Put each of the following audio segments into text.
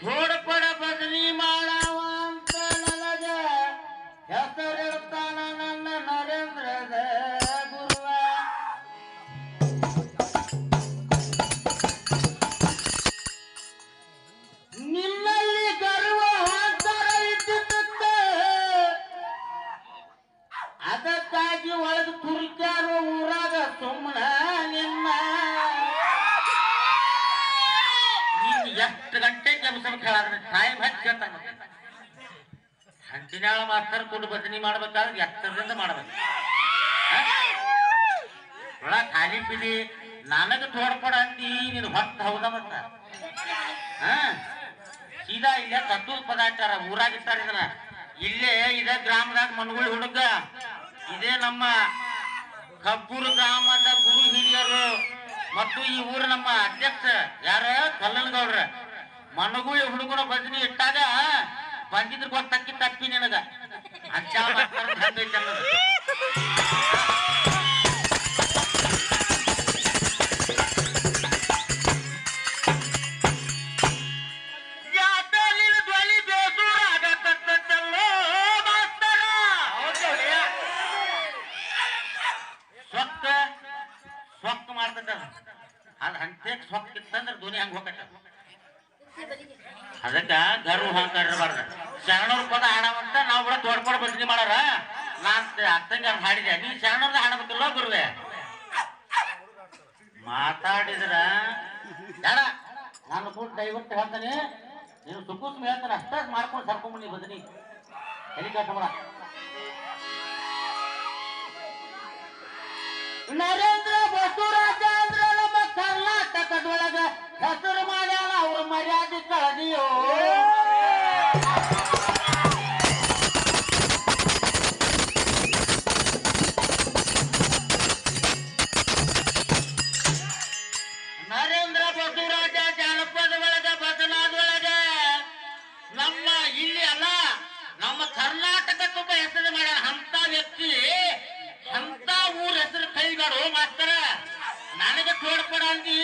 Good. ಹೇಳಾದ್ರೆ time ಹಚ್ಚಂತ ಹಂಚಿನಾಳ ಮಾಸ್ತರ್ ಕೊಟ್ಟು ಬದನಿ ಮಾಡ್ಬೇಕಾದ್ರೆ ಎತ್ತರದಿಂದ ಮಾಡ್ಬೇಕು? ಒಳ ಖಾಲಿ ಬಿಡಿ ನನಗ ತೋಡ್ಕೊಡ ಅಂದಿ, ನೀನು ಹೊತ್ತ ಹೌದ ಮತ್ತ? ಸೀದಾ ಇಲ್ಲೇ ತತ್ತೂರ್ ಪದ ಇಟ್ಟಾರ ಊರಾಗ ಇಟ್ಟಾರ ಇದನ್ನ ಇಲ್ಲೇ ಇದೇ ಗ್ರಾಮದಾಗ ಮನಗುಳಿ ಹುಡುಗ. ಇದೇ ನಮ್ಮ ಕಬ್ಬೂರು ಗ್ರಾಮದ ಗುರು ಹಿರಿಯರು. ಮತ್ತು ಈ ಊರ ನಮ್ಮ ಅಧ್ಯಕ್ಷ, ಯಾರ ಕಲ್ಲನಗೌಡ್ರ. ಮನಗುಳಿ ಹುಡುಗನ ಭಜನಿ ಇಟ್ಟಾಗ ಬಂದಿದ್ರ ಗೊತ್ತಕ್ಕಿ ತಪ್ಪಿ ನಿನಗ. ಮಾಸ್ತರ? ಸ್ವಕ್ಕ ಸ್ವಕ್ಕ ಮಾಡ್ತದ ಅದ್ ಹಂತೇಕ್ ಸ್ವಕ್ ಇತ್ತಂದ್ರ ಧ್ವನಿ ಹಂಗ ಹೋಗತ್ತ ಅದಕ್ಕ ಗರ್ವ ಅಹಂಕಾರ ಇರಬಾರ್ದು. ಶರಣವ್ರ ಪದ ಹಾಡವಂತ ನಾವು ಕೂಡ ತೋಡ್ಪಡ ಭಜನೆ ಮಾಡಾರ ನಾನ್ ಅತ್ತಂಗ ಹಾಡಿದೆ ನೀ ಶರಣವ್ರದ ಹಾಡಬೇಕಲ್ಲ ಗುರುವೆ? ಮಾತಾಡಿದ್ರ. ಬೇಡ. ನಾನು ಕೂಡ ದಯವಿಟ್ಟು ಹೇಳ್ತಾನೆ. ನೀನು ಸುಖುಸ್ಮ ಹೇಳ್ತಾನೆ. ಅಷ್ಟೇ ಮಾಡ್ಕೊಂಡು ಸರ್ಕೊಂಬನ್ನಿ ಬದನಿ ಎಲ್ಲಿ ಕಟ್ಟಬೇಡ ನರೇಂದ್ರ ಬಸವರಾಜ ಅಂದ್ರೆ ನಮ್ಮ ಕರ್ನಾಟಕದೊಳಗ ಅವ್ರ ನರೇಂದ್ರ ಬಸವರಾಜ ಜಾನಪದ ಒಳಗ ಬದಲಾದೊಳಗ ನಮ್ಮ ಇಲ್ಲಿ ಅಲ್ಲ, ನಮ್ಮ ಕರ್ನಾಟಕ ತುಂಬ ಹೆಸರು ಮಾಡ್ಯಾರ ಅಂತ ವ್ಯಕ್ತಿ. ಅಂತ ಊರ ಹೆಸರು ಕೈಗಾಡು ಮಾಸ್ತರ. ನನಗೆ ತೋಡ್ಕೊಡ ಅಂದಿ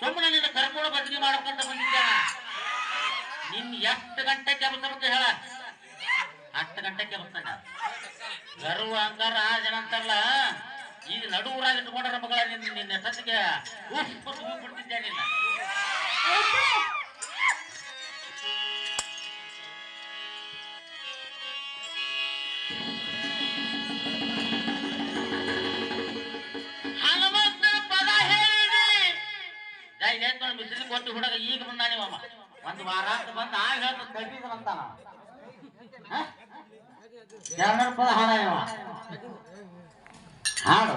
ಸುಮ್ಮನೆ ನಿನ್ನ ಕರ್ಕೊಂಡು ಬದಲಿ ಮಾಡ್ಕೊಂತ ಬಂದಿದ್ದ ನಿನ್ ಎಷ್ಟು ಗಂಟೆ ಕೆಲಸ ಬಗ್ಗೆ ಹೇಳ. ಹತ್ತು ಗಂಟೆ ಕೆಲಸ ಗರ್ವ ಅಂತಾರ ಆ ಜನ ಅಂತಾರಲ್ಲ, ಈಗ ನಡುವರಾಗಿ ಇಟ್ಕೊಂಡ್ರ ಮಗಳ ನಿನ್ನ ನಿನ್ನ ಉಪ್ಪು ಬಿಡ್ತಿದ್ದೆ ನಿನ್ನ? ಹುಡುಗ ಈಗ ಮಾಮ. ಒಂದು ವಾರ ಬಂದು ಆ ಹೇಳ್ತ ಕಟ್ಟಿದ್ರಂತಾನ ರೂಪಾಯಿ ಪದ ಹಾಡ ಹಾಡು?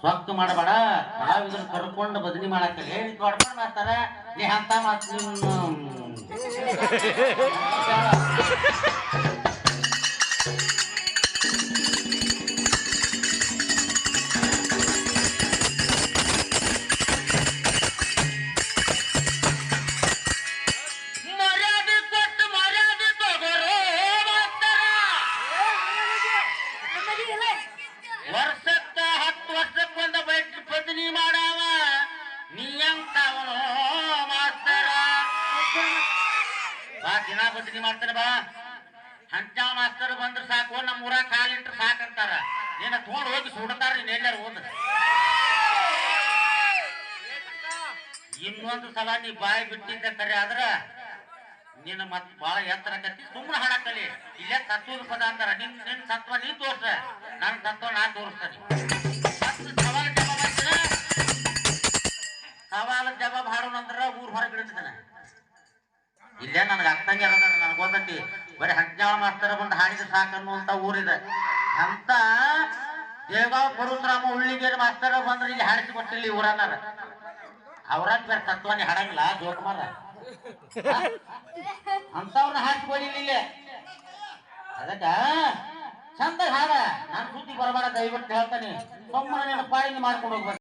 ಸ್ವತ್ತು ಮಾಡಬೇಡ. ಕಲಾವಿದ್ರ ಕರ್ಕೊಂಡು ಬದಲಿ ಮಾಡಕ್ಕೆ ಹೇಳಿ ಕೊಡ್ಕೊಂಡು ಮಾಡ್ತಾರೆ. ನೀ ಅಂತ ಮಾತು ವರ್ಷಕ್ಕ ಹತ್ತು ವರ್ಷಕ್ಕೊಂದ ಬೈಟ್ ಬದಲಿ ಮಾಡಾವ. ನೀ ಅಂತವನು ಮಾಸ್ತರ. ಬಾ, ದಿನ ಬದಲಿ ಮಾಡ್ತಾನೆ ಬಾ. ಹಂಚ ಮಾಸ್ತರ್ ಬಂದ್ರ ಸಾಕು, ನಮ್ಮ ಊರಾಗ ಕಾಲಿಟ್ರ ಸಾಕಂತಾರ. ನೀನ ತೋಡ್ ಹೋಗಿ ಸುಡತಾರ, ನೀನ್ ಎಲ್ಲಾರು ಹೋದ ಇನ್ನೊಂದು ಸಲ ನೀ ಬಾಯಿ ಬಿಟ್ಟಿದ್ದ ಕರೆ ಆದ್ರ ನಿನ್ನ ಮತ್ ಬಾಳ ಎತ್ತರ ಕತ್ತಿ ಸುಮ್ಮನೆ ಹಾಡಕ್ಕಲಿ ಇಲ್ಲೇ ಸತ್ವದ ಪದ ಅಂತಾರ. ನಿನ್ ನಿನ್ ಸತ್ವ ನೀ ತೋರ್ಸ. ನನ್ ಸತ್ವ ನಾ ತೋರಿಸ್ತೇನೆ. ಸವಾಲ ಜವಾಬ್ ಅಂತೀರ ಸವಾಲ್ ಊರ್ ಹೊರಗೆ ಇಳಿತಾನೆ. ಇಲ್ಲೇ ನನಗೆ ಅರ್ಥಂಗೆ ಅದಾರ ನನಗೆ ಗೊತ್ತೈತಿ. ಬರೀ ಹಂಚಾಳ ಮಾಸ್ತರ ಬಂದು ಹಾಡಿದ್ರೆ ಸಾಕನ್ನುವಂತ ಊರಿದೆ. ಅಂತ ದೇವಗಾವ್ ಪರಶುರಾಮ ಉಳ್ಳಿಗೇರಿ ಮಾಸ್ತರ ಬಂದ್ರೆ ಇಲ್ಲಿ ಹಾಡಿಸಿ ಕೊಟ್ಟಿಲ್ಲ ಊರ ಊರನ್ನಾರ ಅವ್ರಾಗ ಬೇರೆ ತತ್ವನೇ ಹಾಡಂಗಿಲ್ಲ, ಜೋಕುಮಾರ. ಅಂತವ್ರನ್ನ ಹಾಡಿಸ್ಕೊಳ್ಳಿಲ್ಲ ಇಲ್ಲಿಗೆ ಅದಕ್ಕ ಚಂದ ಹಾಡ ನಾನು ಸುದ್ದಿ ಬರಬೇಡ ದಯವಿಟ್ಟು ಹೇಳ್ತಾನೆ ಸುಮ್ಮನೆ ಪಾಡಿಗೆ ಮಾಡ್ಕೊಂಡು ಹೋಗ್ಬೇಕು